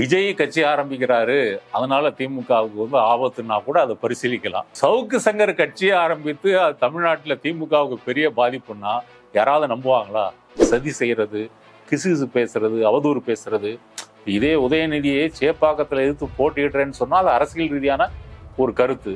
விஜய் கட்சி ஆரம்பிக்கிறாரு அதனால திமுகவுக்கு வந்து ஆபத்துன்னா கூட அதை பரிசீலிக்கலாம். சவுக்கு சங்கர் கட்சியை ஆரம்பித்து அது தமிழ்நாட்டில் திமுகவுக்கு பெரிய பாதிப்புன்னா யாராவது நம்புவாங்களா? சதி செய்யறது கிசுகிசு பேசுறது அவதூறு பேசுறது. இதே உதயநிதியை சேப்பாக்கத்தில் எதிர்த்து போட்டியிடுறேன்னு சொன்னால் அது அரசியல் ரீதியான ஒரு கருத்து.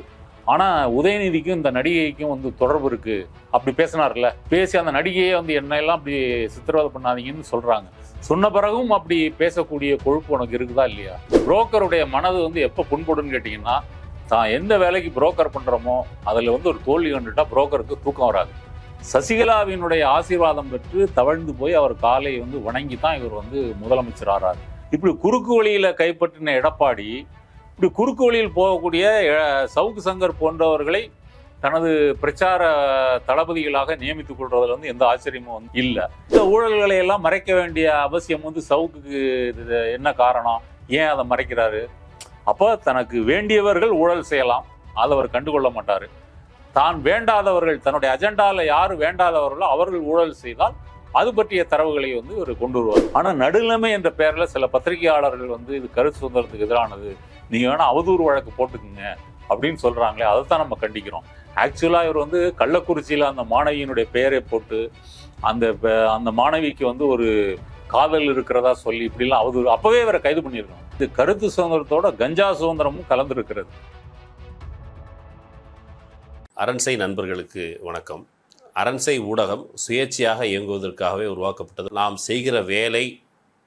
ஆனால் உதயநிதிக்கும் இந்த நடிகைக்கும் வந்து தொடர்பு இருக்குது அப்படி பேசினார்ல. பேசி அந்த நடிகையை வந்து என்ன எல்லாம் அப்படி சித்திரவதை பண்ணாதீங்கன்னு சொல்கிறாங்க சொன்ன பிறகும் அப்படி பேசக்கூடிய கொழுப்பு உனக்கு இருக்குதா இல்லையா? புரோக்கருடைய மனது வந்து எப்போ புண்படுன்னு கேட்டிங்கன்னா தான் எந்த வேலைக்கு புரோக்கர் பண்ணுறோமோ அதில் வந்து ஒரு தோல்வி கண்டுட்டா புரோக்கருக்கு தூக்கம் வராது. சசிகலாவினுடைய ஆசீர்வாதம் பெற்று தவழ்ந்து போய் அவர் காலை வந்து வணங்கி தான் இவர் வந்து முதலமைச்சர் ஆறாரு. இப்படி குறுக்கு வழியில் கைப்பற்றின எடப்பாடி இப்படி குறுக்கு வழியில் போகக்கூடிய சவுக்கு சங்கர் போன்றவர்களை தனது பிரச்சார தளபதிகளாக நியமித்துக் கொள்றதுல வந்து எந்த ஆச்சரியமும் வந்து இல்லை. இந்த ஊழல்களை எல்லாம் மறைக்க வேண்டிய அவசியம் வந்து சவுக்குக்கு இது என்ன காரணம்? ஏன் அதை மறைக்கிறாரு? அப்போ தனக்கு வேண்டியவர்கள் ஊழல் செய்யலாம். அதை அவர் கண்டுகொள்ள மாட்டாரு. தான் வேண்டாதவர்கள் தன்னுடைய அஜெண்டால யாரு வேண்டாதவர்களோ அவர்கள் ஊழல் செய்தால் அது பற்றிய தரவுகளை வந்து இவர் கொண்டு வருவார். ஆனா நடுநிலைமை என்ற பெயர்ல சில பத்திரிகையாளர்கள் வந்து இது கருத்து சுதந்திரத்துக்கு எதிரானது. நீங்க வேணா அவதூறு வழக்கு போட்டுக்குங்க அப்படின்னு சொல்றாங்களே அதைத்தான் நம்ம கண்டிக்கிறோம். ஆக்சுவலாக இவர் வந்து கள்ளக்குறிச்சியில் அந்த மாணவியினுடைய பெயரை போட்டு அந்த அந்த மாணவிக்கு வந்து ஒரு காதல் இருக்கிறதா சொல்லி இப்படிலாம் அவதூறு அப்போவே இவரை கைது பண்ணியிருக்கோம் இது கருத்து சுதந்திரத்தோட கஞ்சா சுதந்திரமும் கலந்துருக்கிறது. அரண்சை நண்பர்களுக்கு வணக்கம். அரண்சை ஊடகம் சுயேட்சையாக இயங்குவதற்காகவே உருவாக்கப்பட்டது. நாம் செய்கிற வேலை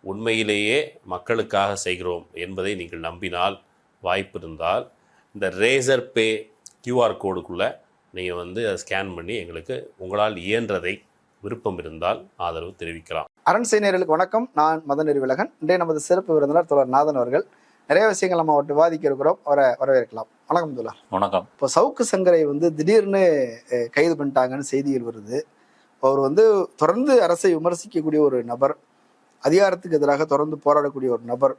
உண்மையிலேயே மக்களுக்காக செய்கிறோம் என்பதை நீங்கள் நம்பினால் வாய்ப்பு இருந்தால் இந்த ரேசர் பே கியூஆர் கோடுக்குள்ளே நீங்கள் வந்து அதை ஸ்கேன் பண்ணி எங்களுக்கு உங்களால் இயன்றதை விருப்பம் இருந்தால் ஆதரவு தெரிவிக்கலாம். அரண்சை நேயர்களுக்கு வணக்கம். நான் மதன் விலகன் இன்றைய நமது சிறப்பு விருந்தினர் தோழர் நாதன் அவர்கள். நிறைய விஷயங்கள் நம்ம அவர்கிட்ட விவாதிக்க இருக்கிறோம் அவரை வரவேற்கலாம். வணக்கம் தோழர். வணக்கம். இப்போ சவுக்கு சங்கரை வந்து திடீர்னு கைது பண்ணிட்டாங்கன்னு செய்திகள் வருது. அவர் வந்து தொடர்ந்து அரசை விமர்சிக்கக்கூடிய ஒரு நபர் அதிகாரத்துக்கு எதிராக தொடர்ந்து போராடக்கூடிய ஒரு நபர்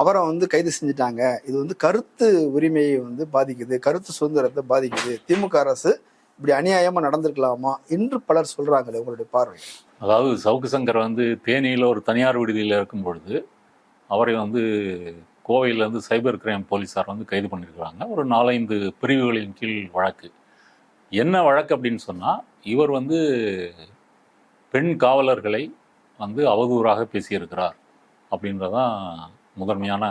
அவரை வந்து கைது செஞ்சுட்டாங்க. இது வந்து கருத்து உரிமையை வந்து பாதிக்குது கருத்து சுதந்திரத்தை பாதிக்குது. திமுக அரசு இப்படி அநியாயமா நடந்திருக்கலாமா என்று பலர் சொல்றாங்களே உங்களுடைய பார்வை. அதாவது சவுக்கு சங்கர் வந்து தேனியில் ஒரு தனியார் விடுதியில் இருக்கும் பொழுது அவரை வந்து கோவையில் இருந்து சைபர் கிரைம் போலீஸார் வந்து கைது பண்ணியிருக்கிறாங்க ஒரு நாலஞ்சு பிரிவுகளின் கீழ் வழக்கு. என்ன வழக்கு அப்படின்னு சொன்னால் இவர் வந்து பெண் காவலர்களை வந்து அவதூறாக பேசியிருக்கிறார் அப்படின்றதான் முதன்மையான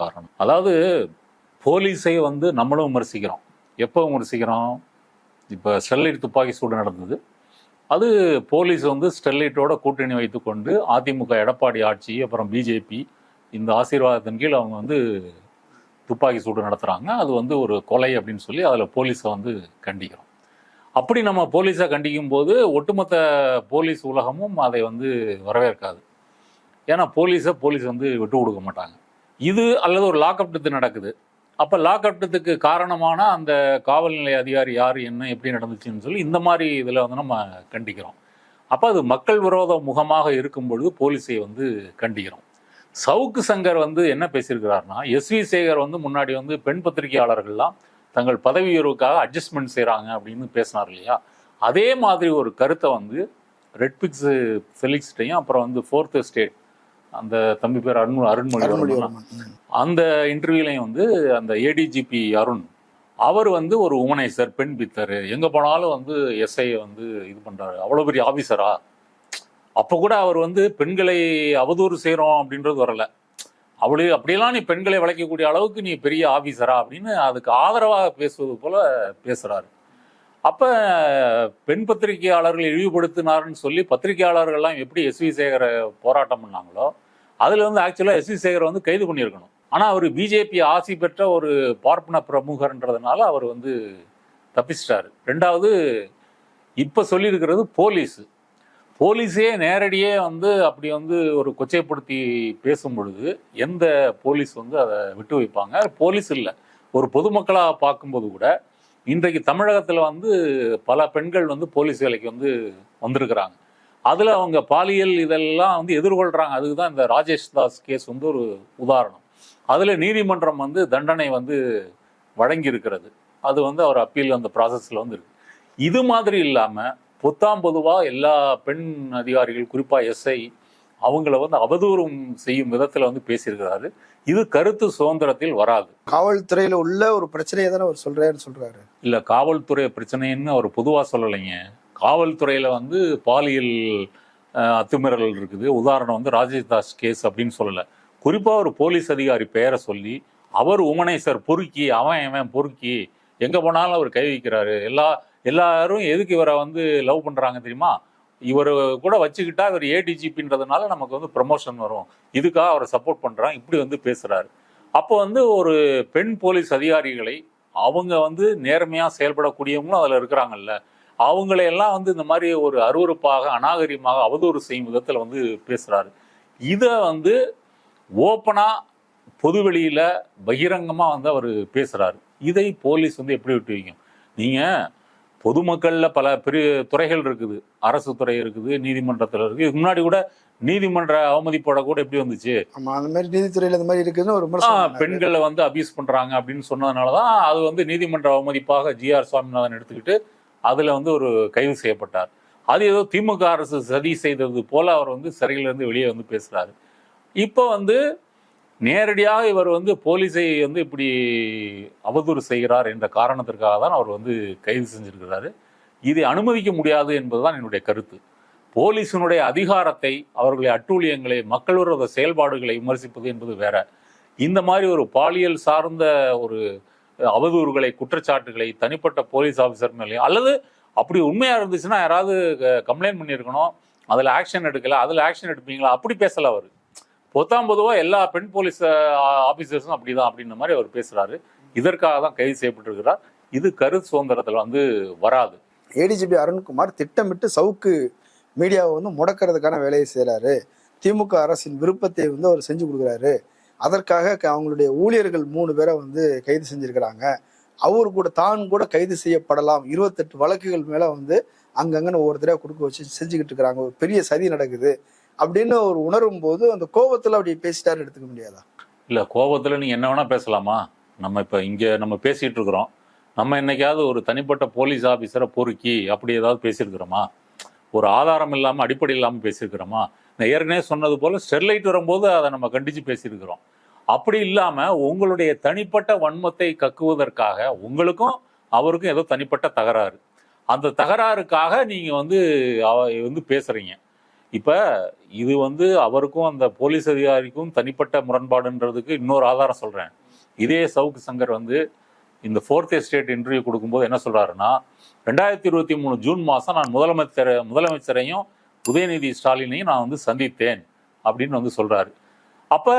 காரணம். அதாவது போலீஸை வந்து நம்மளும் விமர்சிக்கிறோம். எப்போ விமர்சிக்கிறோம்? இப்போ ஸ்டெர்லைட் துப்பாக்கி சூடு நடந்தது. அது போலீஸ் வந்து ஸ்டெர்லைட்டோட கூட்டணி வைத்துக்கொண்டு அதிமுக எடப்பாடி ஆட்சி அப்புறம் பிஜேபி இந்த ஆசீர்வாதத்தின் கீழ் அவங்க வந்து துப்பாக்கி சூடு நடத்துகிறாங்க அது வந்து ஒரு கொலை அப்படின்னு சொல்லி அதில் போலீஸை வந்து கண்டிக்கிறோம். அப்படி நம்ம போலீஸை கண்டிக்கும் போது ஒட்டுமொத்த போலீஸ் உலகமும் அதை வந்து வரவேற்காது. ஏன்னா போலீஸை போலீஸ் வந்து விட்டு கொடுக்க மாட்டாங்க. இது அல்லது ஒரு லாக்அப் டெத்து நடக்குது. அப்போ லாக்அப் டெத்துக்கு காரணமான அந்த காவல் நிலைய அதிகாரி யார் என்ன எப்படி நடந்துச்சுன்னு சொல்லி இந்த மாதிரி இதில் வந்து நம்ம கண்டிக்கிறோம். அப்போ அது மக்கள் விரோத முகமாக இருக்கும் பொழுது போலீஸை வந்து கண்டிக்கிறோம். சவுக்கு சங்கர் வந்து என்ன பேசியிருக்கிறாருன்னா எஸ் வி சேகர் வந்து முன்னாடி வந்து பெண் பத்திரிகையாளர்கள்லாம் தங்கள் பதவி உயர்வுக்காக அட்ஜஸ்ட்மெண்ட் செய்கிறாங்க அப்படின்னு பேசினார் இல்லையா? அதே மாதிரி ஒரு கருத்தை வந்து ரெட்பிக்ஸு ஃபெலிக்ஸ்டையும் அப்புறம் வந்து ஃபோர்த் ஸ்டேட் அந்த தம்பி பேர் அருண் அருண்மொழி அருள்மொழிவர்மன். ம். அந்த இன்டர்வியூலையும் வந்து அந்த ஏடிஜிபி அருண் அவர் வந்து ஒரு உமனைசர் பெண் பித்தர் எங்க போனாலும் வந்து எஸ்ஐ வந்து இது பண்றாரு. அவ்வளவு பெரிய ஆபீசரா அப்ப கூட அவர் வந்து பெண்களை அவதூறு செய்றோம் அப்படின்றது வரல. அவளு அப்படியெல்லாம் நீ பெண்களை வளைக்கக்கூடிய அளவுக்கு நீ பெரிய ஆபீசரா அப்படின்னு அதுக்கு ஆதரவாக பேசுவது போல பேசுறாரு. அப்ப பெண் பத்திரிகையாளர்களை இழிவுபடுத்தினார்னு சொல்லி பத்திரிகையாளர்கள்லாம் எப்படி எஸ் வி சேகரை போராட்டம் பண்ணாங்களோ அதுல வந்து ஆக்சுவலா எஸ் வி சேகரை வந்து கைது பண்ணியிருக்கணும். ஆனா அவர் பிஜேபி ஆசி பெற்ற ஒரு பார்ப்பன பிரமுகர்ன்றதுனால அவர் வந்து தப்பிச்சிட்டாரு. ரெண்டாவது இப்ப சொல்லியிருக்கிறது போலீஸ். போலீஸே நேரடியே வந்து அப்படி வந்து ஒரு கொச்சைப்படுத்தி பேசும் பொழுது எந்த போலீஸ் வந்து அதை விட்டு வைப்பாங்க? போலீஸ் இல்லை. ஒரு பொதுமக்களாக பார்க்கும்போது கூட இன்றைக்கு தமிழகத்தில் வந்து பல பெண்கள் வந்து போலீஸ் வேலைக்கு வந்து வந்திருக்கிறாங்க. அதில் அவங்க பாலியல் இதெல்லாம் வந்து எதிர்கொள்கிறாங்க அதுக்கு தான் இந்த ராஜேஷ் தாஸ் கேஸ் வந்து ஒரு உதாரணம். அதில் நீதிமன்றம் வந்து தண்டனை வந்து வழங்கி இருக்கிறது அது வந்து அவர் அப்பீல் அந்த ப்ராசஸில் வந்து இருக்கு. இது மாதிரி இல்லாமல் பொத்தாம் பொதுவாக எல்லா பெண் அதிகாரிகள் குறிப்பாக எஸ்ஐ அவங்கள வந்து அவதூறும் செய்யும் விதத்துல வந்து பேசியிருக்கிறாரு. இது கருத்து சுதந்திரத்தில் வராது. காவல்துறையில உள்ள ஒரு பிரச்சனையை தானே அவர் சொல்றாருன்னு சொல்றாரு. இல்ல காவல்துறை பிரச்சனைன்னு அவர் பொதுவா சொல்லலைங்க. காவல்துறையில வந்து பாலியல் அத்துமீறல் இருக்குது. உதாரணம் வந்து ராஜேஷ் தாஸ் கேஸ் அப்படின்னு சொல்லல. குறிப்பா ஒரு போலீஸ் அதிகாரி பெயரை சொல்லி அவர் உமனேசர் பொறுக்கி அவன் அவன் பொறுக்கி எங்க போனாலும் அவர் கை வைக்கிறாரு. எல்லா எல்லாரும் எதுக்கு இவரை வந்து லவ் பண்றாங்க தெரியுமா? இவர் கூட வச்சுக்கிட்டா இவர் ஏடிஜிபின்றதுனால நமக்கு வந்து ப்ரமோஷன் வரும். இதுக்காக அவரை சப்போர்ட் பண்ணுறான் இப்படி வந்து பேசுகிறாரு அப்போ வந்து ஒரு பெண் போலீஸ் அதிகாரிகளை அவங்க வந்து நேர்மையாக செயல்படக்கூடியவங்களும் அதில் இருக்கிறாங்கல்ல. அவங்களையெல்லாம் வந்து இந்த மாதிரி ஒரு அருவருப்பாக அநாகரிகமாக அவதூறு செய்யும் விதத்தில் வந்து பேசுகிறாரு இதை வந்து ஓப்பனாக பொதுவெளியில் பகிரங்கமாக வந்து அவர் பேசுகிறாரு இதை போலீஸ் வந்து எப்படி விட்டு வைக்கும் நீங்கள் பொதுமக்கள்ல பல பெரிய துறைகள் இருக்குது. அரசு துறை இருக்குது நீதிமன்றத்துல இருக்கு இதுக்கு முன்னாடி கூட நீதிமன்ற அவமதிப்போட கூட எப்படி வந்துச்சு? ஆமா அந்த மாதிரி நீதித்துறையில இந்த மாதிரி இருக்குன்னு ஒரு. பெண்களை வந்து அபியூஸ் பண்றாங்க அப்படின்னு சொன்னதுனால தான் அது வந்து நீதிமன்ற அவமதிப்பாக ஜிஆர் சுவாமிநாதன் எடுத்துக்கிட்டு அதுல வந்து ஒரு கைது செய்யப்பட்டார். அது ஏதோ திமுக அரசு சதி செய்தது போல அவர் வந்து சிறையில இருந்து வெளியே வந்து பேசுறாரு. இப்போ வந்து நேரடியாக இவர் வந்து போலீஸை வந்து இப்படி அவதூறு செய்கிறார் என்ற காரணத்திற்காக தான் அவர் வந்து கைது செஞ்சிருக்கிறாரு. இதை அனுமதிக்க முடியாது என்பதுதான் என்னுடைய கருத்து. போலீசினுடைய அதிகாரத்தை அவர்களுடைய அட்டூழியங்களை மக்கள் விரோத செயல்பாடுகளை விமர்சிப்பது என்பது வேற. இந்த மாதிரி ஒரு பாலியல் சார்ந்த ஒரு அவதூறுகளை குற்றச்சாட்டுகளை தனிப்பட்ட போலீஸ் ஆஃபீஸர் மேலேயும் அல்லது அப்படி உண்மையா இருந்துச்சுன்னா யாராவது கம்ப்ளைண்ட் பண்ணியிருக்கணும் அதில் ஆக்ஷன் எடுக்கல அதில் ஆக்ஷன் எடுப்பீங்களா? அப்படி பேசல அவர். பொத்தாம் பொதுவாக எல்லா பெண் போலீஸ் ஆபீசர்ஸும் அப்படிதான் அப்படின்ற மாதிரி அவர் பேசுறாரு. இதற்காக தான் கைது செய்யப்பட்டிருக்கிறார். இது கரு சுதந்திரத்தில் வந்து வராது. ஏடிஜிபி அருண்குமார் திட்டமிட்டு சவுக்கு மீடியாவை வந்து முடக்கிறதுக்கான வேலையை செய்கிறாரு திமுக அரசின் விருப்பத்தை வந்து அவர் செஞ்சு கொடுக்குறாரு. அதற்காக க- அவங்களுடைய ஊழியர்கள் மூணு பேரை வந்து கைது செஞ்சிருக்கிறாங்க. அவர் கூட தான் கூட கைது செய்யப்படலாம். இருபத்தெட்டு வழக்குகள் மேலே வந்து அங்கங்கன்னு ஒவ்வொருத்தரையாக கொடுக்க வச்சு செஞ்சுக்கிட்டு இருக்கிறாங்க. ஒரு பெரிய சதி நடக்குது. அப்படின்னு ஒரு உணரும் போது அந்த கோபத்துல அப்படி பேசிட்டாரு எடுத்துக்க முடியாதா? இல்ல கோபத்துல நீங்கள் என்ன வேணா பேசலாமா? நம்ம இப்ப இங்க நம்ம பேசிட்டு இருக்கிறோம். நம்ம என்னைக்காவது ஒரு தனிப்பட்ட போலீஸ் ஆபீசரை பொறுக்கி அப்படி ஏதாவது பேசியிருக்கிறோமா? ஒரு ஆதாரம் இல்லாம அடிப்படை இல்லாம பேசியிருக்கிறோமா? நான் ஏற்கனவே சொன்னது போல ஸ்டெர்லைட் வரும்போது அதை நம்ம கண்டிச்சு பேசியிருக்கிறோம். அப்படி இல்லாம உங்களுடைய தனிப்பட்ட வன்மத்தை கக்குவதற்காக உங்களுக்கும் அவருக்கும் ஏதோ தனிப்பட்ட தகராறு. அந்த தகராறுக்காக நீங்க வந்து அவ- வந்து பேசுறீங்க. இப்போ இது வந்து அவருக்கும் அந்த போலீஸ் அதிகாரிக்கும் தனிப்பட்ட முரண்பாடுன்றதுக்கு இன்னொரு ஆதாரம் சொல்கிறேன் இதே சவுக்கு சங்கர் வந்து இந்த ஃபோர்த் எஸ்டேட் இன்டர்வியூ கொடுக்கும்போது என்ன சொல்கிறாருன்னா ரெண்டாயிரத்தி இருபத்தி மூணு ஜூன் மாதம் நான் முதலமைச்சர் முதலமைச்சரையும் உதயநிதி ஸ்டாலினையும் நான் வந்து சந்தித்தேன் அப்படின்னு வந்து சொல்கிறாரு அப்போ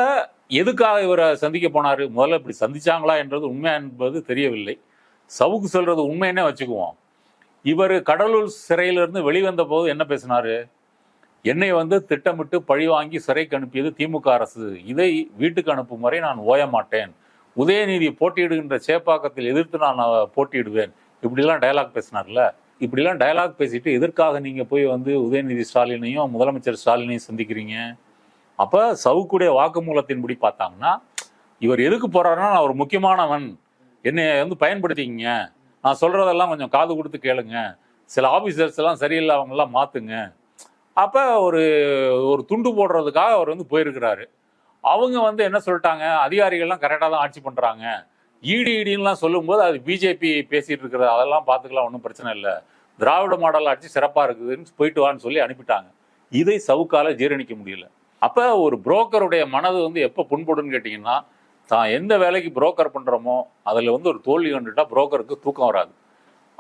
எதுக்காக இவரை சந்திக்க போனாரு? முதல்ல இப்படி சந்திச்சாங்களா என்றது உண்மை என்பது தெரியவில்லை. சவுக்கு சொல்கிறது உண்மைன்னே வச்சுக்குவோம். இவர் கடலூர் சிறையிலிருந்து வெளிவந்த போது என்ன பேசினாரு? என்னை வந்து திட்டமிட்டு பழி வாங்கி சிறைக்கு அனுப்பியது திமுக அரசு. இதை வீட்டுக்கு அனுப்பும் வரை நான் ஓய மாட்டேன். உதயநிதி போட்டியிடுகின்ற சேப்பாக்கத்தில் எதிர்த்து நான் போட்டியிடுவேன். இப்படிலாம் டயலாக் பேசினார்ல. இப்படிலாம் டயலாக் பேசிட்டு எதற்காக நீங்கள் போய் வந்து உதயநிதி ஸ்டாலினையும் முதலமைச்சர் ஸ்டாலினையும் சந்திக்கிறீங்க? அப்போ சவுக்குடைய வாக்குமூலத்தின்படி பார்த்தாங்கன்னா இவர் எதுக்கு போகிறாருன்னா நான் ஒரு முக்கியமானவன். என்னை வந்து பயன்படுத்திக்கிங்க. நான் சொல்கிறதெல்லாம் கொஞ்சம் காது கொடுத்து கேளுங்க. சில ஆஃபீஸர்ஸ் எல்லாம் சரியில்லாதவங்களாம் மாற்றுங்க அப்போ ஒரு ஒரு துண்டு போடுறதுக்காக அவர் வந்து போயிருக்கிறாரு. அவங்க வந்து என்ன சொல்லிட்டாங்க? அதிகாரிகள்லாம் கரெக்டாக தான் ஆட்சி பண்ணுறாங்க இடி இடின்லாம் சொல்லும்போது அது பிஜேபி பேசிகிட்டு இருக்கிறது. அதெல்லாம் பார்த்துக்கலாம் ஒன்றும் பிரச்சனை இல்லை. திராவிட மாடல் ஆட்சி சிறப்பாக இருக்குதுன்னு போயிட்டு வான்னு சொல்லி அனுப்பிட்டாங்க. இதை சவுக்கால ஜீரணிக்க முடியல. அப்போ ஒரு புரோக்கருடைய மனது வந்து எப்போ புண்படுன்னு கேட்டிங்கன்னா தான் எந்த வேலைக்கு புரோக்கர் பண்ணுறோமோ அதில் வந்து ஒரு தோல்வி கண்டுட்டா புரோக்கருக்கு தூக்கம் வராது.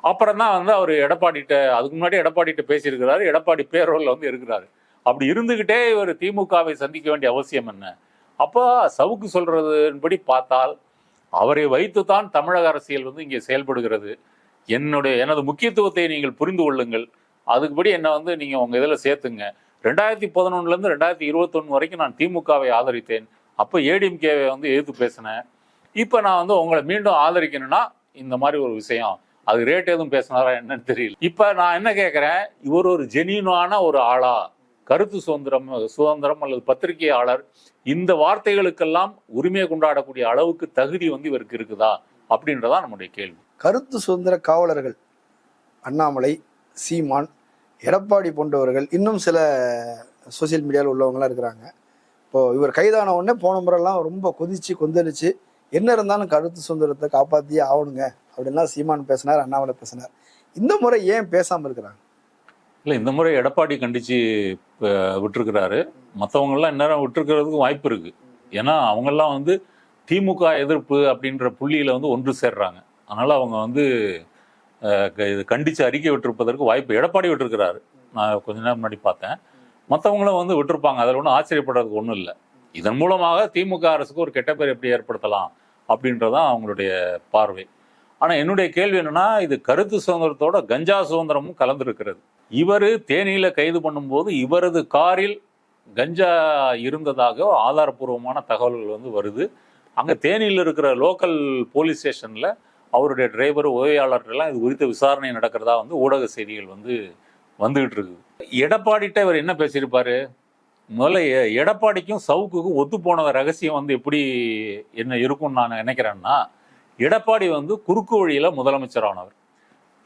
அப்புறம் தான் வந்து அவர் எடப்பாடிட்ட அதுக்கு முன்னாடி எடப்பாடிட்ட பேசியிருக்கிறாரு எடப்பாடி பேரோல்ல வந்து இருக்கிறாரு. அப்படி இருந்துகிட்டே இவர் திமுகவை சந்திக்க வேண்டிய அவசியம் என்ன? அப்போ சவுக்கு சொல்றதுபடி பார்த்தால் அவரை வைத்துத்தான் தமிழக அரசியல் வந்து இங்கே செயல்படுகிறது. என்னுடைய எனது முக்கியத்துவத்தை நீங்கள் புரிந்து கொள்ளுங்கள். அதுக்குபடி என்னை வந்து நீங்கள் உங்கள் இதில் சேர்த்துங்க. ரெண்டாயிரத்தி பதினொன்னுலேருந்து ரெண்டாயிரத்தி இருபத்தொன்னு வரைக்கும் நான் திமுகவை ஆதரித்தேன். அப்போ ஏடிஎம்கேவை வந்து எதிர்த்து பேசினேன். இப்போ நான் வந்து உங்களை மீண்டும் ஆதரிக்கணும்னா இந்த மாதிரி ஒரு விஷயம். அது ரேட் எதுவும் பேசினாரா என்னன்னு தெரியல. இப்போ நான் என்ன கேட்குறேன் இவர் ஒரு ஜெனியூனான ஒரு ஆளா? கருத்து சுதந்திரம் சுதந்திரம் அல்லது பத்திரிகையாளர் இந்த வார்த்தைகளுக்கெல்லாம் உரிமையை கொண்டாடக்கூடிய அளவுக்கு தகுதி வந்து இவருக்கு இருக்குதா? அப்படின்றதா நம்முடைய கேள்வி. கருத்து சுதந்திர காவலர்கள் அண்ணாமலை சீமான் எடப்பாடி போன்றவர்கள் இன்னும் சில சோஷியல் மீடியாவில் உள்ளவங்களாம் இருக்கிறாங்க. இப்போ இவர் கைதான உடனே போன முறையெல்லாம் ரொம்ப கொதிச்சு கொந்தளிச்சு என்ன இருந்தாலும் கருத்து சுதந்திரத்தை காப்பாற்றியே ஆகணுங்க. அப்படின்லாம் சீமான் பேசினார் அண்ணாமலை பேசினார். இந்த முறை ஏன் பேசாமல் இருக்கிறாங்க? இல்லை இந்த முறை எடப்பாடி கண்டிச்சு விட்டுருக்கிறாரு விட்டிருக்கிறாரு. மற்றவங்கெல்லாம் இந்நேரம் விட்டுருக்கிறதுக்கு வாய்ப்பு இருக்கு. ஏன்னா அவங்கெல்லாம் வந்து திமுக எதிர்ப்பு அப்படின்ற புள்ளியில் வந்து ஒன்று சேர்றாங்க. அதனால் அவங்க வந்து க- இது கண்டித்து அறிக்கை விட்டுருப்பதற்கு வாய்ப்பு எடப்பாடி விட்டுருக்கிறாரு. நான் கொஞ்ச நேரம் முன்னாடி பார்த்தேன். மற்றவங்களும் வந்து விட்டுருப்பாங்க. அதில் ஒன்றும் ஆச்சரியப்படுறதுக்கு ஒன்றும் இல்லை. இதன் மூலமாக திமுக அரசுக்கு ஒரு கெட்ட பேர் எப்படி ஏற்படுத்தலாம்? அப்படின்றதான் அவங்களுடைய பார்வை. ஆனால் என்னுடைய கேள்வி என்னன்னா இது கருத்து சுதந்திரத்தோட கஞ்சா சுதந்திரமும் கலந்துருக்கிறது. இவர் தேனியில் கைது பண்ணும்போது இவரது காரில் கஞ்சா இருந்ததாக ஆதாரப்பூர்வமான தகவல்கள் வந்து வருது. அங்கே தேனியில் இருக்கிற லோக்கல் போலீஸ் ஸ்டேஷனில் அவருடைய டிரைவர் உதவியாளர்கள்லாம் இது குறித்த விசாரணை நடக்கிறதா வந்து ஊடக செய்திகள் வந்து வந்துகிட்டு இருக்குது. எடப்பாடிட்ட இவர் என்ன பேசியிருப்பாரு? முதல்ல எ- எடப்பாடிக்கும் சவுக்குக்கும் ஒத்து போன ரகசியம் வந்து எப்படி என்ன இருக்கும்னு நான் நினைக்கிறேன்னா எடப்பாடி வந்து குறுக்கு வழியில் முதலமைச்சரானவர்.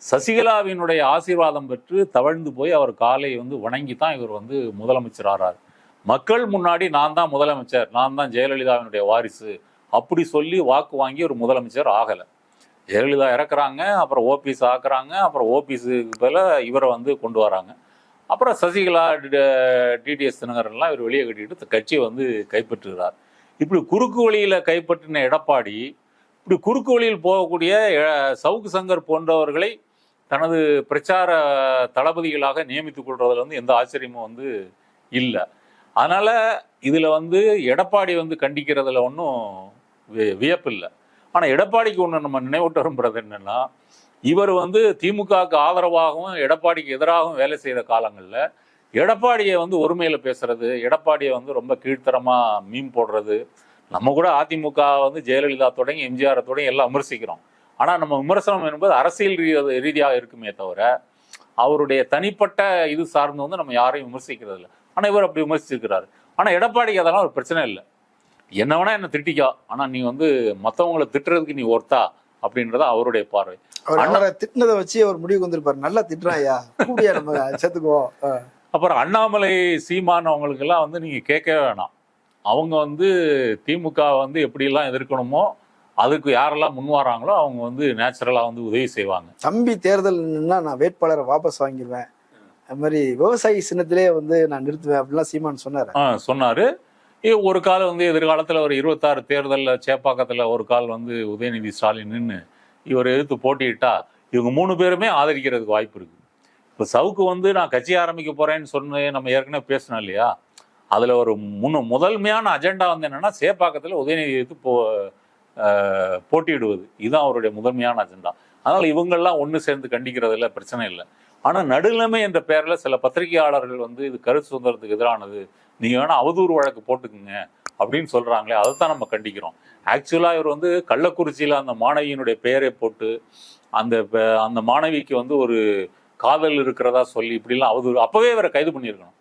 சசிகலாவினுடைய ஆசீர்வாதம் பெற்று தவழ்ந்து போய் அவர் காலை வந்து வணங்கி தான் இவர் வந்து முதலமைச்சர் ஆறார் மக்கள் முன்னாடி நான் தான் முதலமைச்சர் நான் தான் ஜெயலலிதாவினுடைய வாரிசு அப்படி சொல்லி வாக்கு வாங்கி ஒரு முதலமைச்சர் ஆகலை. ஜெயலலிதா இறக்குறாங்க அப்புறம் ஓபிஎஸ் ஆக்குறாங்க அப்புறம் ஓபிஎஸ்க்கு பதிலா இவரை வந்து கொண்டு வராங்க. அப்புறம் சசிகலா டிடிஎஸ் தினகரன்லாம் இவர் வெளியே கட்டிட்டு கட்சியை வந்து கைப்பற்றுகிறார். இப்படி குறுக்கு வழியில் கைப்பற்றின எடப்பாடி இப்படி குறுக்கு வழியில் போகக்கூடிய சவுக்கு சங்கர் போன்றவர்களை தனது பிரச்சார தளபதிகளாக நியமித்துக் கொள்றதுல வந்து எந்த ஆச்சரியமும் வந்து இல்லை. அதனால் இதில் வந்து எடப்பாடி வந்து கண்டிக்கிறதுல ஒன்றும் வியப்பு இல்லை எடப்பாடிக்கு ஒன்று நம்ம நினைவூட்ட விரும்புறது இவர் வந்து திமுகவுக்கு ஆதரவாகவும் எடப்பாடிக்கு எதிராகவும் வேலை செய்த காலங்களில் எடப்பாடியை வந்து ஒருமையில் பேசுறது எடப்பாடியை வந்து ரொம்ப கீழ்த்தரமாக மீன் போடுறது நம்ம கூட அதிமுக வந்து ஜெயலலிதா தொடங்கி எம்ஜிஆர் தொடங்கி எல்லாம் விமர்சிக்கிறோம். ஆனால் நம்ம விமர்சனம் என்பது அரசியல் ரீதியாக இருக்குமே தவிர அவருடைய தனிப்பட்ட இது சார்ந்து வந்து நம்ம யாரையும் விமர்சிக்கிறது இல்லை. ஆனால் இவர் அப்படி விமர்சிச்சிருக்கிறாரு ஆனால் எடப்பாடிக்கு அதெல்லாம் ஒரு பிரச்சனை இல்லை. என்ன வேணா என்ன திட்டிக்கா. ஆனால் நீ வந்து மற்றவங்களை திட்டுறதுக்கு நீ ஒர்த்தா அப்படின்றத அவருடைய பார்வை. அவர் அண்ணா- அவரை திட்டினதை வச்சு அவர் முடிவுக்கு வந்திருப்பாரு. நல்லா திட்டுறான் ஐயா கூடியா நம்ம சேர்த்துக்குவோம். அப்புறம் அண்ணாமலை சீமான் அவங்களுக்கெல்லாம் வந்து நீங்க கேட்கவே வேணாம். அவங்க வந்து திமுக வந்து எப்படியெல்லாம் எதிர்க்கணுமோ அதுக்கு யாரெல்லாம் முன் வராங்களோ அவங்க வந்து நேச்சுரலா வந்து உதவி செய்வாங்க. தம்பி தேர்தல் நான் வேட்பாளரை வாபஸ் வாங்கிடுவேன் அது மாதிரி விவசாயி சின்னத்திலே வந்து நான் நிறுத்துவேன் அப்படிலாம் சீமான் சொன்னாரு. சொன்னாரு. ஒரு கால் வந்து எதிர்காலத்தில் ஒரு இருபத்தாறு தேர்தலில் சேப்பாக்கத்தில் ஒரு கால் வந்து உதயநிதி ஸ்டாலின் நின்று இவர் எதிர்த்து போட்டியிட்டா இவங்க மூணு பேருமே ஆதரிக்கிறதுக்கு வாய்ப்பு இருக்குது இப்போ சவுக்கு வந்து நான் கட்சி ஆரம்பிக்க போகிறேன்னு சொன்ன நம்ம ஏற்கனவே பேசினோம் இல்லையா? அதில் ஒரு முன்னு முதன்மையான அஜெண்டா வந்து என்னென்னா சேப்பாக்கத்தில் உதயநிதி எதிர்த்து போ போட்டியிடுவது. இதுதான் அவருடைய முதன்மையான அஜெண்டா. அதனால் இவங்கெல்லாம் ஒன்று சேர்ந்து கண்டிக்கிறதுல பிரச்சனை இல்லை. ஆனால் நடுநிலைமை என்ற பெயரில் சில பத்திரிகையாளர்கள் வந்து இது கருத்து சுதந்திரத்துக்கு எதிரானது நீங்கள் வேணால் அவதூறு வழக்கு போட்டுக்குங்க அப்படின்னு சொல்றாங்களே அதைத்தான் நம்ம கண்டிக்கிறோம். ஆக்சுவலாக இவர் வந்து கள்ளக்குறிச்சியில் அந்த மாணவியினுடைய பெயரை போட்டு அந்த அந்த மாணவிக்கு வந்து ஒரு காதல் இருக்கிறதா சொல்லி இப்படிலாம் அவதூறு அப்பவே இவரை கைது பண்ணியிருக்கணும்.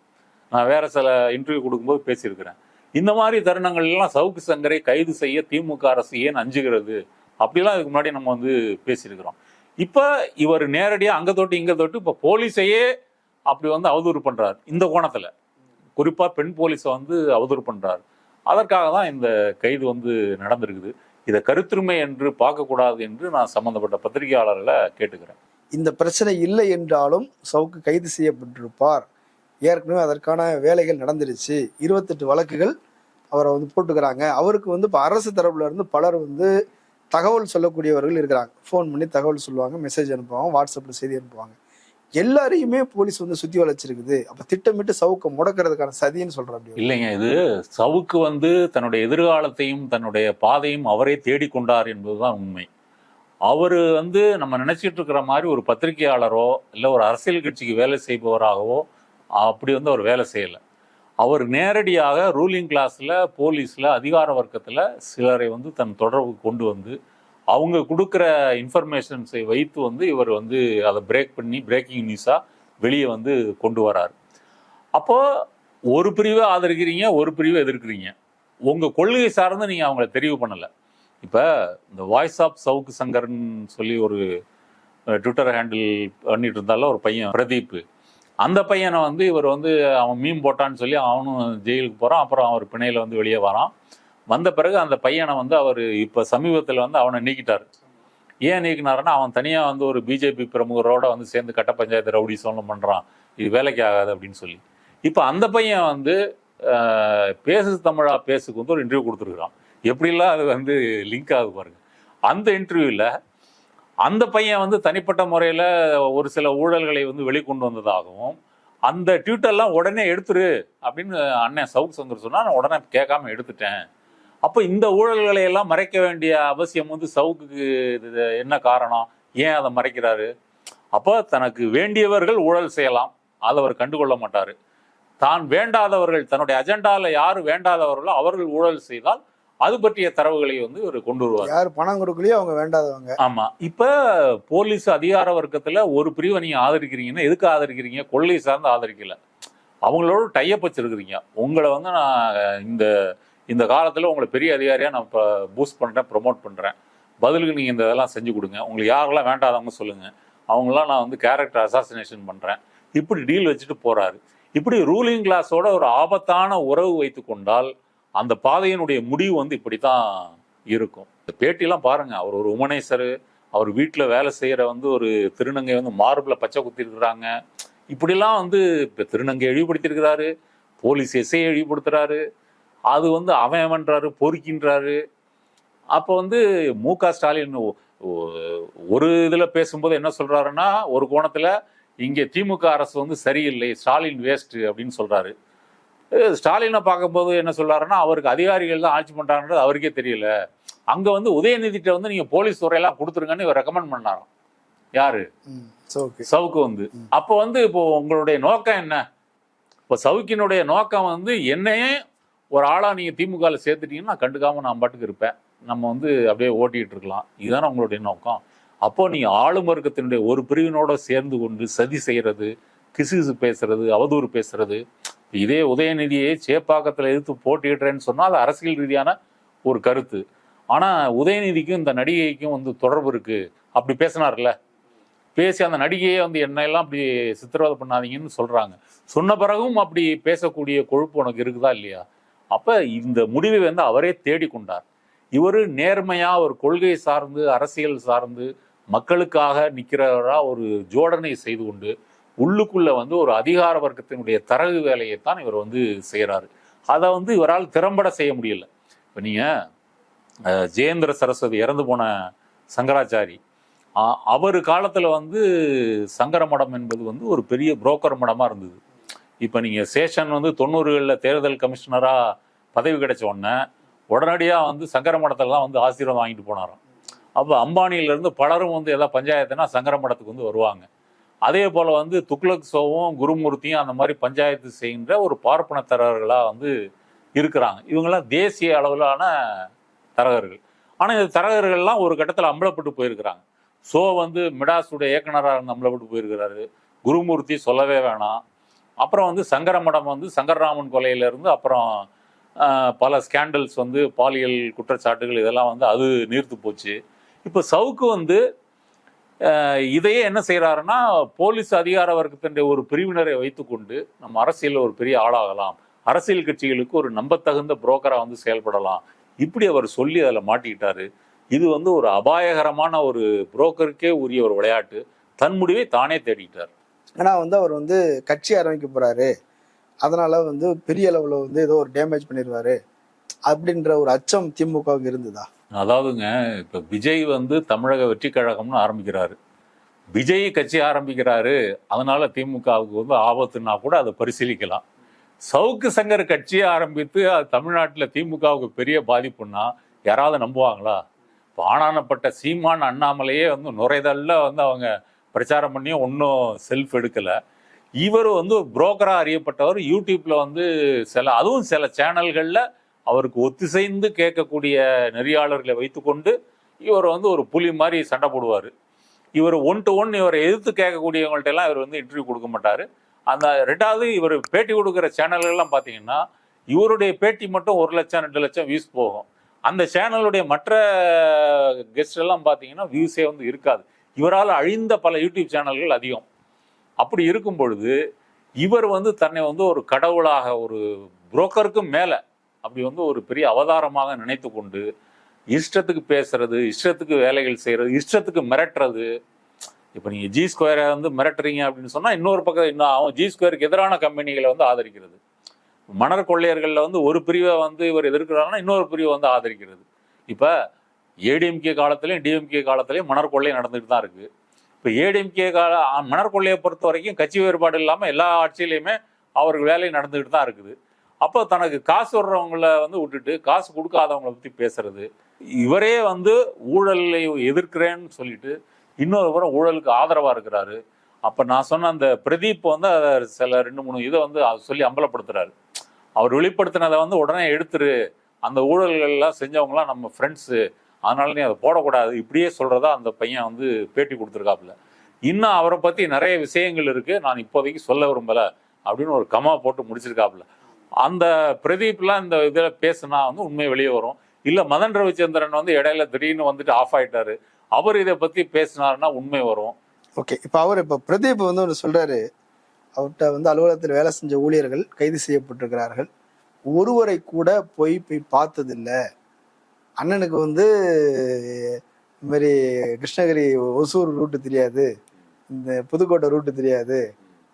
நான் வேறு சில இன்டர்வியூ கொடுக்கும்போது பேசியிருக்கிறேன். இந்த மாதிரி தருணங்கள் எல்லாம் சவுக்கு சங்கரை கைது செய்ய திமுக அரசு ஏன் அஞ்சுகிறது? அப்படிலாம் இதுக்கு முன்னாடி நம்ம வந்து பேசியிருக்கிறோம். இப்போ இவர் நேரடியாக அங்கே தொட்டு இங்கே தொட்டு இப்போ போலீஸையே அப்படி வந்து அவதூறு பண்ணுறாரு இந்த கோணத்தில். குறிப்பாக பெண் போலீஸை வந்து அவதூறு பண்ணுறார் அதற்காக தான் இந்த கைது வந்து நடந்திருக்குது. இதை கருத்துரிமை என்று பார்க்கக்கூடாது என்று நான் சம்மந்தப்பட்ட பத்திரிகையாளர்களை கேட்டுக்கிறேன். இந்த பிரச்சனை இல்லை என்றாலும் சவுக்கு கைது செய்யப்பட்டிருப்பார். ஏற்கனவே அதற்கான வேலைகள் நடந்துருச்சு. இருபத்தெட்டு வழக்குகள் அவரை வந்து போட்டுக்கிறாங்க. அவருக்கு வந்து இப்போ அரசு தரப்புல இருந்து பலர் வந்து தகவல் சொல்லக்கூடியவர்கள் இருக்கிறாங்க. ஃபோன் பண்ணி தகவல் சொல்லுவாங்க மெசேஜ் அனுப்புவாங்க வாட்ஸ்அப்பில் செய்தி அனுப்புவாங்க. எல்லாரையுமே போலீஸ் வந்து சுத்தி வளைச்சிருக்குது. அப்ப திட்டமிட்டு சவுக்க முடக்கிறதுக்கான சதின்னு சொல்றாங்க இல்லைங்க இது சவுக்கு வந்து தன்னுடைய எதிர்காலத்தையும் தன்னுடைய பாதையும் அவரே தேடிக்கொண்டார் என்பதுதான் உண்மை. அவர் வந்து நம்ம நினைச்சிட்டு இருக்கிற மாதிரி ஒரு பத்திரிகையாளரோ இல்லை ஒரு அரசியல் கட்சிக்கு வேலை செய்பவராகவோ அப்படி வந்து அவர் வேலை செய்யலை. அவர் நேரடியாக ரூலிங் கிளாஸில் போலீஸில் அதிகார வர்க்கத்தில் சிலரை வந்து தன் தொடர்புக்கு கொண்டு வந்து அவங்க கொடுக்குற இன்ஃபர்மேஷன்ஸை வைத்து வந்து இவர் வந்து அதை பிரேக் பண்ணி பிரேக்கிங் நியூஸாக வெளியே வந்து கொண்டு வரார். அப்போது ஒரு பிரிவை ஆதரிக்கிறீங்க ஒரு பிரிவை எதிர்க்கிறீங்க. உங்கள் கொள்கை சார்ந்து நீங்கள் அவங்கள தெரிவு பண்ணலை. இப்போ இந்த வாய்ஸ் ஆஃப் சவுக்கு சங்கர்னு சொல்லி ஒரு ட்விட்டர் ஹேண்டில் பண்ணிட்டு இருந்தால ஒரு பையன் பிரதீப். அந்த பையனை வந்து இவர் வந்து அவன் மீன் போட்டான்னு சொல்லி அவனும் ஜெயிலுக்கு போகிறான் அப்புறம் அவர் பிணையில் வந்து வெளியே வரான். வந்த பிறகு அந்த பையனை வந்து அவர் இப்போ சமீபத்தில் வந்து அவனை நீக்கிட்டார். ஏன் நீக்கினாருன்னா அவன் தனியாக வந்து ஒரு பிஜேபி பிரமுகரோட வந்து சேர்ந்து கட்ட பஞ்சாயத்து ரவுடி சோழம் பண்ணுறான் இது வேலைக்கு ஆகாது அப்படின்னு சொல்லி. இப்போ அந்த பையன் வந்து பேசு தமிழா பேசுக்கு வந்து ஒரு இன்டர்வியூ கொடுத்துருக்குறான். எப்படிலாம் அது வந்து லிங்க் ஆகுது பாருங்க. அந்த இன்டர்வியூவில் அந்த பையன் வந்து தனிப்பட்ட முறையில் ஒரு சில ஊழல்களை வந்து வெளிக்கொண்டு வந்ததாகவும் அந்த ட்விட்டர்லாம் உடனே எடுத்துரு அப்படின்னு அண்ணன் சவுக் சங்கர் சொன்னால் நான் உடனே கேட்காம எடுத்துட்டேன். அப்போ இந்த ஊழல்களை எல்லாம் மறைக்க வேண்டிய அவசியம் வந்து சவுக்குக்கு இது என்ன காரணம்? ஏன் அதை மறைக்கிறாரு? அப்போ தனக்கு வேண்டியவர்கள் ஊழல் செய்யலாம். அதை அவர் கண்டுகொள்ள மாட்டாரு. தான் வேண்டாதவர்கள் தன்னுடைய அஜெண்டாவில் யார் வேண்டாதவர்களோ அவர்கள் ஊழல் செய்தால் அது பற்றிய தரவுகளை வந்து இவர் கொண்டு வருவார். யார் பணம் கொடுக்கலையோ அவங்க வேண்டாதவங்க. ஆமா. இப்ப போலீஸ் அதிகார வர்க்கத்துல ஒரு பிரிவை நீங்க ஆதரிக்கிறீங்கன்னா எதுக்கு ஆதரிக்கிறீங்க? கொள்ளை சார்ந்து ஆதரிக்கல. அவங்களோட டைப் வச்சிருக்கிறீங்க. உங்களை வந்து நான் இந்த இந்த காலத்தில் உங்களை பெரிய அதிகாரியாக நான் இப்போ பூஸ்ட் பண்ணுறேன் ப்ரொமோட் பண்ணுறேன் பதிலுக்கு நீங்கள் இந்த இதெல்லாம் செஞ்சு கொடுங்க. உங்களுக்கு யாரெல்லாம் வேண்டாதவங்க சொல்லுங்கள் அவங்களாம் நான் வந்து கேரக்டர் அசாசினேஷன் பண்ணுறேன் இப்படி டீல் வச்சுட்டு போகிறாரு இப்படி ரூலிங் கிளாஸோட ஒரு ஆபத்தான உறவு வைத்து கொண்டால் அந்த பாதையினுடைய முடிவு வந்து இப்படித்தான் இருக்கும். இந்த பேட்டிலாம் பாருங்கள் அவர் ஒரு உமனேசர் அவர் வீட்டில் வேலை செய்கிற வந்து ஒரு திருநங்கை வந்து மார்பில் பச்சை குத்திருக்கிறாங்க. இப்படிலாம் வந்து இப்போ திருநங்கை இழிவுபடுத்தியிருக்கிறாரு. போலீஸ் எஸ்ஐ இழிவுபடுத்துகிறாரு அது வந்து அவன் பொறுக்கின்றாரு. அப்போ வந்து மு க ஸ்டாலின் ஒரு இதில் பேசும்போது என்ன சொல்றாருன்னா ஒரு கோணத்தில் இங்கே திமுக அரசு வந்து சரியில்லை ஸ்டாலின் வேஸ்ட் அப்படின்னு சொல்றாரு. அஹ் ஸ்டாலினை பார்க்கும்போது என்ன சொல்றாருன்னா அவருக்கு அதிகாரிகள் தான் ஆட்சி பண்றாங்கன்றது அவருக்கே தெரியல. அங்க வந்து உதயநிதிட்ட வந்து நீங்க போலீஸ் துறையெல்லாம் கொடுத்துருங்கன்னு இவர் ரெக்கமெண்ட் பண்ணாராம். யாரு? சவுக்கு. வந்து. அப்போ வந்து இப்போ உங்களுடைய நோக்கம் என்ன? இப்போ சவுக்கினுடைய நோக்கம் வந்து என்னையே ஒரு ஆளாக நீங்கள் திமுகவில் சேர்த்துட்டீங்கன்னா நான் கண்டுக்காமல் நான் பாட்டுக்கு இருப்பேன். நம்ம வந்து அப்படியே ஓட்டிகிட்டு இருக்கலாம். இதுதானே உங்களுடைய நோக்கம். அப்போது நீ ஆளும் வர்க்கத்தினுடைய ஒரு பிரிவினோட சேர்ந்து கொண்டு சதி செய்கிறது கிசுகிசு பேசுறது அவதூறு பேசுறது இதே உதயநிதியை சேப்பாக்கத்தில் எதிர்த்து போட்டியிடுறேன்னு சொன்னால் அது அரசியல் ரீதியான ஒரு கருத்து. ஆனால் உதயநிதிக்கும் இந்த நடிகைக்கும் வந்து தொடர்பு இருக்குது அப்படி பேசினார்ல. பேசி அந்த நடிகையை வந்து என்னையெல்லாம் அப்படி சித்திரவதை பண்ணாதீங்கன்னு சொல்கிறாங்க சொன்ன பிறகும் அப்படி பேசக்கூடிய கொழுப்பு உனக்கு இருக்குதா இல்லையா? அப்போ இந்த முடிவை வந்து அவரே தேடிக்கொண்டார். இவர் நேர்மையாக ஒரு கொள்கை சார்ந்து அரசியல் சார்ந்து மக்களுக்காக நிற்கிறவராக ஒரு ஜோடனை செய்து கொண்டு உள்ளுக்குள்ளே வந்து ஒரு அதிகார வர்க்கத்தினுடைய தரகு வேலையைத்தான் இவர் வந்து செய்கிறாரு அதை வந்து இவரால் திறம்பட செய்ய முடியல. இப்போ நீங்கள் ஜெயேந்திர சரஸ்வதி இறந்து போன சங்கராச்சாரி அவர் காலத்தில் வந்து சங்கர மடம் என்பது வந்து ஒரு பெரிய புரோக்கர் மடமாக இருந்தது. இப்போ நீங்கள் சேஷன் வந்து தொண்ணூறுகளில் தேர்தல் கமிஷனராக பதவி கிடைச்ச உடனே உடனடியாக வந்து சங்கர மடத்திலலாம் வந்து ஆசீர்வாதம் வாங்கிட்டு போனாராம். அப்போ அம்பானியிலேருந்து பலரும் வந்து ஏதாவது பஞ்சாயத்துனா சங்கர மடத்துக்கு வந்து வருவாங்க. அதே போல் வந்து துக்ளக் சோவும் குருமூர்த்தியும் அந்த மாதிரி பஞ்சாயத்து செய்கின்ற ஒரு பார்ப்பனத்தரகர்களா வந்து இருக்கிறாங்க. இவங்கெல்லாம் தேசிய அளவிலான தரகர்கள். ஆனால் இந்த தரகர்கள்லாம் ஒரு கட்டத்தில் அம்பலப்பட்டு போயிருக்கிறாங்க. சோ வந்து மிடாஸுடைய இயக்குனராக இருந்து அம்பலப்பட்டு போயிருக்கிறாரு. குருமூர்த்தி சொல்லவே வேணாம். அப்புறம் வந்து சங்கர மடம் வந்து சங்கரராமன் கொலையிலேருந்து அப்புறம் பல ஸ்கேண்டல்ஸ் வந்து பாலியல் குற்றச்சாட்டுகள் இதெல்லாம் வந்து அது நீர்த்து போச்சு. இப்போ சவுக்கு வந்து இதையே என்ன செய்கிறாருன்னா போலீஸ் அதிகார வர்க்கத்தினுடைய ஒரு பிரிவினரை வைத்துக்கொண்டு நம்ம அரசியலில் ஒரு பெரிய ஆளாகலாம். அரசியல் கட்சிகளுக்கு ஒரு நம்பத்தகுந்த புரோக்கராக வந்து செயல்படலாம். இப்படி அவர் சொல்லி அதில் மாட்டிக்கிட்டாரு. இது வந்து ஒரு அபாயகரமான ஒரு புரோக்கருக்கே உரிய ஒரு விளையாட்டு. தன் முடிவை தானே தேடிட்டார். ஆனால் வந்து அவர் வந்து கட்சி ஆரம்பிக்க போகிறாரு அதனால வந்து பெரிய அளவுல வந்து ஏதோ ஒரு டேமேஜ் பண்ணிடுவாரு அப்படின்ற ஒரு அச்சம் திமுகவுக்கு இருந்ததா? அதாவதுங்க இப்ப விஜய் வந்து தமிழக வெற்றி கழகம்னு ஆரம்பிக்கிறாரு. விஜய் கட்சி ஆரம்பிக்கிறாரு அதனால திமுகவுக்கு வந்து ஆபத்துன்னா கூட அதை பரிசீலிக்கலாம். சவுக்கு சங்கர் கட்சியை ஆரம்பித்து அது தமிழ்நாட்டில் திமுகவுக்கு பெரிய பாதிப்புன்னா யாராவது நம்புவாங்களா? இப்போ ஆனானப்பட்ட சீமான் அண்ணாமலையே வந்து நுரைதல்ல வந்து அவங்க பிரச்சாரம் பண்ணியும் ஒன்றும் செல்ஃப் எடுக்கலை. இவர் வந்து ஒரு புரோக்கராக அறியப்பட்டவர். யூடியூப்பில் வந்து சில அதுவும் சில சேனல்களில் அவருக்கு ஒத்திசைந்து கேட்கக்கூடிய நெறியாளர்களை வைத்துக்கொண்டு இவர் வந்து ஒரு புலி மாதிரி சண்டை போடுவார். இவர் ஒன் டு ஒன் இவரை எதிர்த்து கேட்கக்கூடியவங்கள்ட்ட எல்லாம் இவர் வந்து இன்டர்வியூ கொடுக்க மாட்டார். அந்த ரெண்டாவது இவர் பேட்டி கொடுக்குற சேனல்கள்லாம் பார்த்தீங்கன்னா இவருடைய பேட்டி மட்டும் ஒரு லட்சம் ரெண்டு லட்சம் வியூஸ் போகும். அந்த சேனலுடைய மற்ற கெஸ்ட் எல்லாம் பார்த்தீங்கன்னா வியூஸே வந்து இருக்காது. இவரால் அழிந்த பல யூடியூப் சேனல்கள் அதிகம். அப்படி இருக்கும் பொழுது இவர் வந்து தன்னை வந்து ஒரு கடவுளாக ஒரு புரோக்கருக்கும் மேலே அப்படி வந்து ஒரு பெரிய அவதாரமாக நினைத்து கொண்டு இஷ்டத்துக்கு பேசுறது இஷ்டத்துக்கு வேலைகள் செய்கிறது இஷ்டத்துக்கு மிரட்டுறது. இப்போ நீங்கள் ஜி ஸ்கொயரை வந்து மிரட்டுறீங்க அப்படின்னு சொன்னால் இன்னொரு பக்கம் இன்னும் அவன் ஜி ஸ்கொயருக்கு எதிரான கம்பெனிகளை வந்து ஆதரிக்கிறது. மணர் கொள்ளையர்களில் வந்து ஒரு பிரிவை வந்து இவர் எதிர்க்கிறாருன்னா இன்னொரு பிரிவை வந்து ஆதரிக்கிறது. இப்போ ஏடிஎம்கே காலத்திலையும் டிஎம்கே காலத்திலையும் மணர் கொள்ளை நடந்துட்டு தான் இருக்குது இப்போ ஏடிஎம்கே கால மணற்கொள்ளையை பொறுத்த வரைக்கும் கட்சி வேறுபாடு இல்லாமல் எல்லா ஆட்சியிலையுமே அவருக்கு வேலை நடந்துக்கிட்டு தான் இருக்குது. அப்போ தனக்கு காசு வர்றவங்கள வந்து விட்டுட்டு காசு கொடுக்காதவங்கள பற்றி பேசுறது இவரே வந்து ஊழலை எதிர்க்கிறேன்னு சொல்லிட்டு இன்னொரு புறம் ஊழலுக்கு ஆதரவாக இருக்கிறாரு. அப்போ நான் சொன்ன அந்த பிரதீப் வந்து அதை சில ரெண்டு மூணு இதை வந்து அதை சொல்லி அம்பலப்படுத்துறாரு. அவர் வெளிப்படுத்தினதை வந்து உடனே எடுத்துரு. அந்த ஊழல்கள் எல்லாம் செஞ்சவங்களாம் நம்ம ஃப்ரெண்ட்ஸு அதனால நீ அதை போடக்கூடாது. இப்படியே சொல்கிறதா அந்த பையன் வந்து பேட்டி கொடுத்துருக்காப்புல. இன்னும் அவரை பற்றி நிறைய விஷயங்கள் இருக்குது நான் இப்போதைக்கு சொல்ல விரும்பலை அப்படின்னு ஒரு கமா போட்டு முடிச்சிருக்காப்புல. அந்த பிரதீப்லாம் இந்த இதில் பேசுனா வந்து உண்மை வெளியே வரும். இல்லை மதன் ரவிச்சந்திரன் வந்து இடையில திடீர்னு வந்துட்டு ஆஃப் ஆயிட்டாரு. அவர் இதை பற்றி பேசினாருன்னா உண்மை வரும். ஓகே. இப்போ அவர் இப்போ பிரதீப் வந்து ஒன்று சொல்கிறாரு அவர்கிட்ட வந்து அலுவலகத்தில் வேலை செஞ்ச ஊழியர்கள் கைது செய்யப்பட்டிருக்கிறார்கள். ஒருவரை கூட போய் போய் பார்த்ததில்ல. அண்ணனுக்கு வந்து இந்த மாதிரி கிருஷ்ணகிரி ஒசூர் ரூட்டு தெரியாது. இந்த புதுக்கோட்டை ரூட்டு தெரியாது.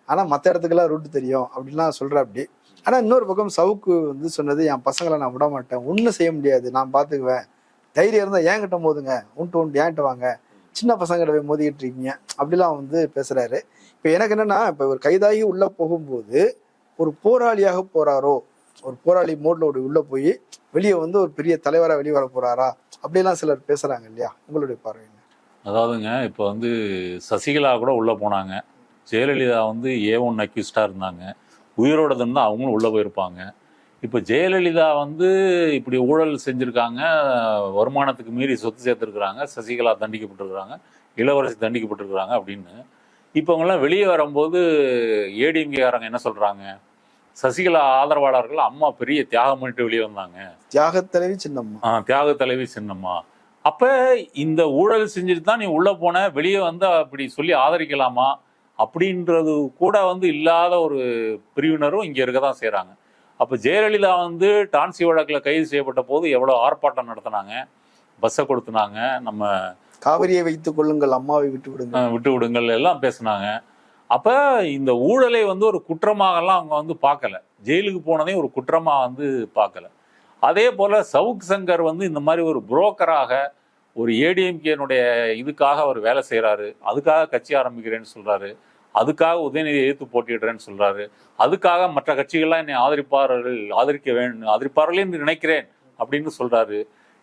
ஆனால் மற்ற இடத்துக்கெல்லாம் ரூட்டு தெரியும் அப்படின்லாம் சொல்கிற அப்படி ஆனால் இன்னொரு பக்கம் சவுக்கு வந்து சொன்னது என் பசங்களை நான் விட மாட்டேன். ஒன்றும் செய்ய முடியாது. நான் பார்த்துக்குவேன் தைரியம் இருந்தால் ஏங்கிட்ட மோதுங்க? உன்ட்டு உண்டு ஏன்கிட்ட வாங்க? சின்ன பசங்கிட்ட போய் மோதிக்கிட்டு இருக்கீங்க. அப்படிலாம் வந்து பேசுகிறாரு இப்போ எனக்கு என்னென்னா இப்போ ஒரு கைதாகி உள்ளே போகும்போது ஒரு போராளியாக போகிறாரோ ஒரு போராளி மோட்ல ஒரு உள்ள போய் வெளியே வந்து ஒரு பெரிய தலைவராக வெளியே வர போறாரா? அப்படிலாம் சிலர் பேசுறாங்க இல்லையா? உங்களுடைய பார்வை அதாவதுங்க இப்போ வந்து சசிகலா கூட உள்ள போனாங்க. ஜெயலலிதா வந்து ஏ ஒன் அக்யூஸ்டா இருந்தாங்க. உயிரோட இருந்தால் அவங்களும் உள்ள போயிருப்பாங்க. இப்போ ஜெயலலிதா வந்து இப்படி ஊழல் செஞ்சுருக்காங்க வருமானத்துக்கு மீறி சொத்து சேர்த்துருக்குறாங்க சசிகலா தண்டிக்கப்பட்டிருக்கிறாங்க இளவரசி தண்டிக்கப்பட்டிருக்கிறாங்க அப்படின்னு. இப்போ அவங்களாம் வெளியே வரும்போது ஏடிஎம்கேகாரங்க என்ன சொல்கிறாங்க சசிகலா ஆதரவாளர்கள் அம்மா பெரிய தியாகம் பண்ணிட்டு வெளியே வந்தாங்க. தியாகத்தலைவி சின்னம்மா. ஆ, தியாக தலைவி சின்னம்மா. அப்ப இந்த ஊழல் செஞ்சுட்டு தான் நீ உள்ள போன வெளியே வந்து அப்படி சொல்லி ஆதரிக்கலாமா? அப்படின்றது கூட வந்து இல்லாத ஒரு பிரிவினரும் இங்க இருக்க தான் செய்றாங்க. அப்ப ஜெயலலிதா வந்து டான்சி வழக்குல கைது செய்யப்பட்ட போது எவ்வளவு ஆர்ப்பாட்டம் நடத்தினாங்க? பஸ்ஸை கொடுத்துனாங்க நம்ம காவிரியை வைத்துக் கொள்ளுங்கள் அம்மாவை விட்டு விடுங்க விட்டு விடுங்கள் எல்லாம் பேசுனாங்க. அப்ப இந்த ஊழலை வந்து ஒரு குற்றமாகலாம் அவங்க வந்து பார்க்கல. ஜெயிலுக்கு போனதையும் ஒரு குற்றமாக வந்து பார்க்கல. அதே போல சவுக் சங்கர் வந்து இந்த மாதிரி ஒரு புரோக்கராக ஒரு ஏடிஎம்கேனுடைய இதுக்காக அவர் வேலை செய்கிறாரு அதுக்காக கட்சி ஆரம்பிக்கிறேன்னு சொல்கிறாரு அதுக்காக உதயநிதியை எதிர்த்து போட்டிடுறேன்னு சொல்கிறாரு அதுக்காக மற்ற கட்சிகள்லாம் என்னை ஆதரிப்பார்கள் ஆதரிக்க வேண்டும் ஆதரிப்பார்கள் என்று நினைக்கிறேன் அப்படின்னு சொல்கிறாரு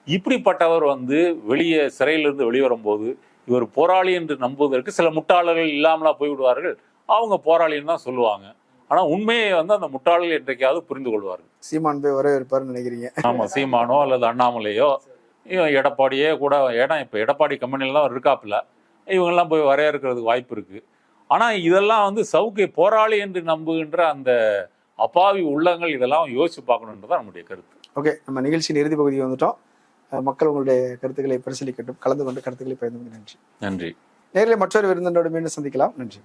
இப்படிப்பட்டவர் வந்து வெளியே சிறையிலிருந்து வெளிவரும்போது இவர் போராளி என்று நம்புவதற்கு சில முட்டாளர்கள் இல்லாமலா போய்விடுவார்கள். அவங்க போராளின்னு தான் சொல்லுவாங்க. ஆனா உண்மையை வந்து அந்த முட்டாளர்கள் என்றைக்காவது புரிந்து கொள்வார்கள். சீமான் போய் வரவேற்பாருன்னு நினைக்கிறீங்க. ஆமா சீமானோ அல்லது அண்ணாமலையோ எடப்பாடியே கூட ஏன்னா இப்ப எடப்பாடி கம்பெனில தான் இருக்காப்புல. இவங்கெல்லாம் போய் வரையறுக்கிறதுக்கு வாய்ப்பு இருக்கு. ஆனா இதெல்லாம் வந்து சவுக்கை போராளி என்று நம்புகின்ற அந்த அப்பாவி உள்ளங்கள் இதெல்லாம் யோசிச்சு பார்க்கணுன்றதான் நம்முடைய கருத்து. ஓகே நம்ம நிகழ்ச்சியின் இறுதி பகுதிக்கு வந்துட்டோம். மக்கள் உங்களுடைய கருத்துக்களை பரிசீலிக்கட்டும். கலந்து கொண்டு கருத்துக்களை பகிர்ந்து கொண்டு நன்றி. நன்றி. நேரில் மற்றொரு விருந்தினோடு மீண்டும் சந்திக்கலாம். நன்றி.